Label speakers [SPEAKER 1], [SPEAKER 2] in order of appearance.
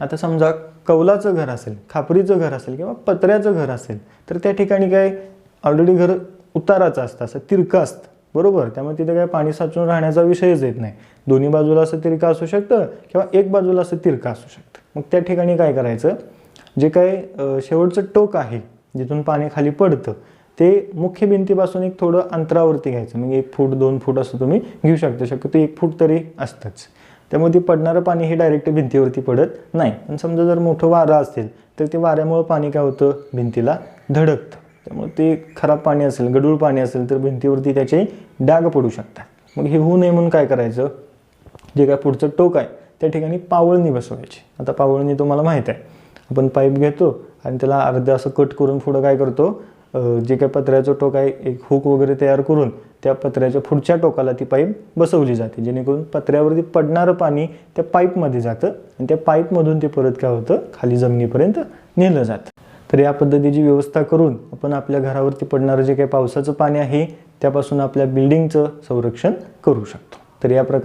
[SPEAKER 1] आता समजा कौलाचं घर असेल खापरीचं घर असेल किंवा पत्र्याचं घर असेल तर त्या ठिकाणी काय ऑलरेडी घर उताराचं असतं असं तिरकं असतं. बरोबर? त्यामुळे तिथे काय पाणी साचून राहण्याचा विषयच येत नाही. दोन्ही बाजूला असं तिरकं असू शकतं किंवा एक बाजूला असं तिरकं असू शकतं. मग त्या ठिकाणी काय करायचं? जे काय शेवटचं टोक आहे जिथून पाणी खाली पडतं ते मुख्य भिंतीपासून एक थोडं अंतरावरती घ्यायचं. म्हणजे एक फूट दोन फूट असं तुम्ही घेऊ शकता. शक्यतो एक फूट तरी असतंच. त्यामुळे ते पडणारं पाणी हे डायरेक्ट भिंतीवरती पडत नाही. पण समजा जर मोठं वारं असेल तर ते वाऱ्यामुळं पाणी काय होतं? भिंतीला धडकतं. त्यामुळे ते खराब पाणी असेल गडूळ पाणी असेल तर भिंतीवरती त्याचे डाग पडू शकतात. मग हे होऊ नये म्हणून काय करायचं? जे काय पुढचं टोक आहे त्या ठिकाणी पावळणी बसवायची. आता पावळणी तुम्हाला माहीत आहे. आपण पाईप घेतो आणि त्याला अर्धं असं कट करून पुढं काय करतो? जे काय पत्र्याचं टोक आहे एक हुक वगैरे तयार करून त्या पत्र्याच्या पुढच्या टोकाला ती पाईप बसवली जाते. जेणेकरून पत्र्यावरती पडणारं पाणी त्या पाईपमध्ये जातं आणि त्या पाईपमधून ते परत काय होतं? खाली जमिनीपर्यंत नेलं जातं. तर या पद्धतीची व्यवस्था करून आपण आपल्या घरावरती पडणारं जे काही पावसाचं पाणी आहे त्यापासून आपल्या बिल्डिंगचं संरक्षण करू शकतो. तर या प्रकारे